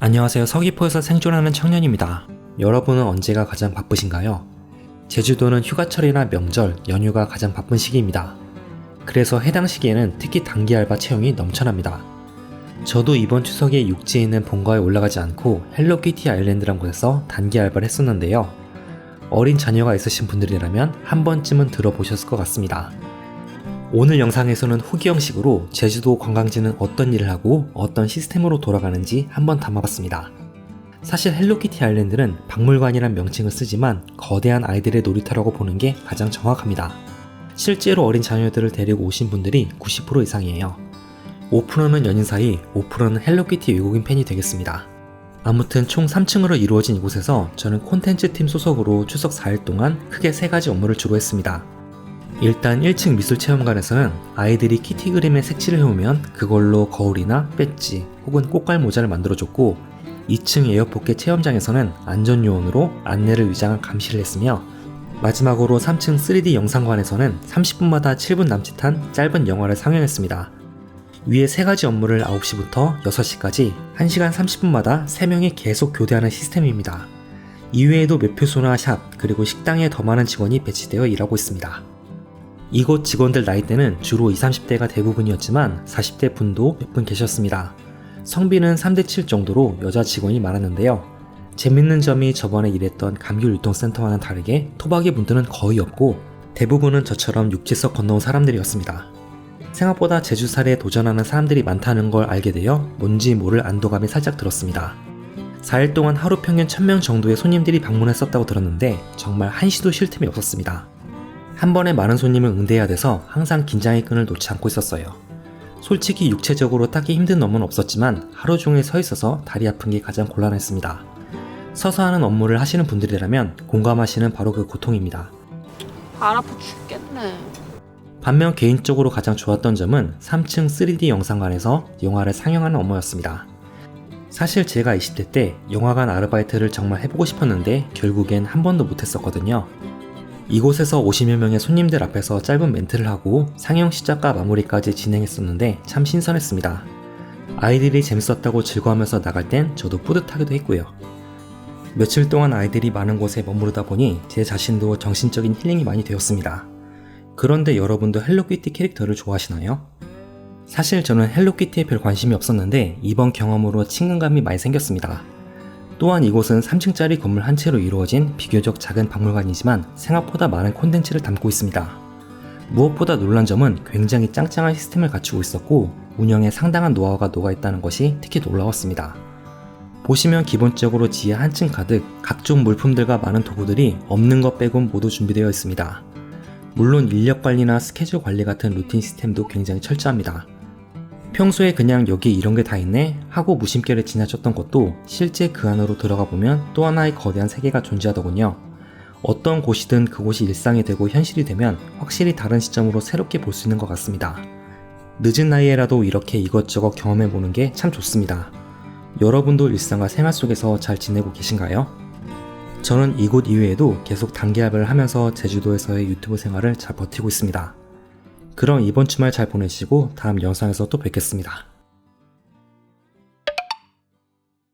안녕하세요. 서귀포에서 생존하는 청년입니다. 여러분은 언제가 가장 바쁘신가요? 제주도는 휴가철이나 명절, 연휴가 가장 바쁜 시기입니다. 그래서 해당 시기에는 특히 단기 알바 채용이 넘쳐납니다. 저도 이번 추석에 육지에 있는 본가에 올라가지 않고 헬로키티 아일랜드란 곳에서 단기 알바를 했었는데요. 어린 자녀가 있으신 분들이라면 한 번쯤은 들어보셨을 것 같습니다. 오늘 영상에서는 후기 형식으로 제주도 관광지는 어떤 일을 하고 어떤 시스템으로 돌아가는지 한번 담아봤습니다. 사실 헬로키티 아일랜드는 박물관이란 명칭을 쓰지만 거대한 아이들의 놀이터라고 보는 게 가장 정확합니다. 실제로 어린 자녀들을 데리고 오신 분들이 90% 이상이에요. 5%는 연인 사이, 5%는 헬로키티 외국인 팬이 되겠습니다. 아무튼 총 3층으로 이루어진 이곳에서 저는 콘텐츠 팀 소속으로 추석 4일 동안 크게 세 가지 업무를 주로 했습니다. 일단 1층 미술체험관에서는 아이들이 키티 그림에 색칠을 해오면 그걸로 거울이나 배지 혹은 꽃갈 모자를 만들어줬고 2층 에어포켓 체험장에서는 안전요원으로 안내를 위장한 감시를 했으며 마지막으로 3층 3D 영상관에서는 30분마다 7분 남짓한 짧은 영화를 상영했습니다. 위에 세 가지 업무를 9시부터 6시까지 1시간 30분마다 3명이 계속 교대하는 시스템입니다. 이외에도 매표소나 샵, 그리고 식당에 더 많은 직원이 배치되어 일하고 있습니다. 이곳 직원들 나이대는 주로 20, 30대가 대부분이었지만 40대 분도 몇 분 계셨습니다. 성비는 3대7 정도로 여자 직원이 많았는데요. 재밌는 점이 저번에 일했던 감귤유통센터와는 다르게 토박이 분들은 거의 없고 대부분은 저처럼 육지석 건너온 사람들이었습니다. 생각보다 제주살에 도전하는 사람들이 많다는 걸 알게 되어 뭔지 모를 안도감이 살짝 들었습니다. 4일 동안 하루 평균 1000명 정도의 손님들이 방문했었다고 들었는데 정말 한시도 쉴 틈이 없었습니다. 한 번에 많은 손님을 응대해야 돼서 항상 긴장의 끈을 놓지 않고 있었어요. 솔직히 육체적으로 딱히 힘든 업무는 없었지만 하루 종일 서 있어서 다리 아픈 게 가장 곤란했습니다. 서서 하는 업무를 하시는 분들이라면 공감하시는 바로 그 고통입니다. 발 아파 죽겠네. 반면 개인적으로 가장 좋았던 점은 3층 3D 영상관에서 영화를 상영하는 업무였습니다. 사실 제가 20대 때 영화관 아르바이트를 정말 해보고 싶었는데 결국엔 한 번도 못했었거든요. 이곳에서 50여 명의 손님들 앞에서 짧은 멘트를 하고 상영 시작과 마무리까지 진행했었는데 참 신선했습니다. 아이들이 재밌었다고 즐거워하면서 나갈 땐 저도 뿌듯하기도 했고요. 며칠 동안 아이들이 많은 곳에 머무르다 보니 제 자신도 정신적인 힐링이 많이 되었습니다. 그런데 여러분도 헬로키티 캐릭터를 좋아하시나요? 사실 저는 헬로키티에 별 관심이 없었는데 이번 경험으로 친근감이 많이 생겼습니다. 또한 이곳은 3층짜리 건물 한 채로 이루어진 비교적 작은 박물관이지만 생각보다 많은 콘텐츠를 담고 있습니다. 무엇보다 놀란 점은 굉장히 짱짱한 시스템을 갖추고 있었고 운영에 상당한 노하우가 녹아있다는 것이 특히 놀라웠습니다. 보시면 기본적으로 지하 한층 가득 각종 물품들과 많은 도구들이 없는 것 빼곤 모두 준비되어 있습니다. 물론 인력 관리나 스케줄 관리 같은 루틴 시스템도 굉장히 철저합니다. 평소에 그냥 여기 이런 게 다 있네 하고 무심결에 지나쳤던 것도 실제 그 안으로 들어가 보면 또 하나의 거대한 세계가 존재하더군요. 어떤 곳이든 그곳이 일상이 되고 현실이 되면 확실히 다른 시점으로 새롭게 볼 수 있는 것 같습니다. 늦은 나이에라도 이렇게 이것저것 경험해 보는 게 참 좋습니다. 여러분도 일상과 생활 속에서 잘 지내고 계신가요? 저는 이곳 이외에도 계속 단기합을 하면서 제주도에서의 유튜브 생활을 잘 버티고 있습니다. 그럼 이번 주말 잘 보내시고 다음 영상에서 또 뵙겠습니다.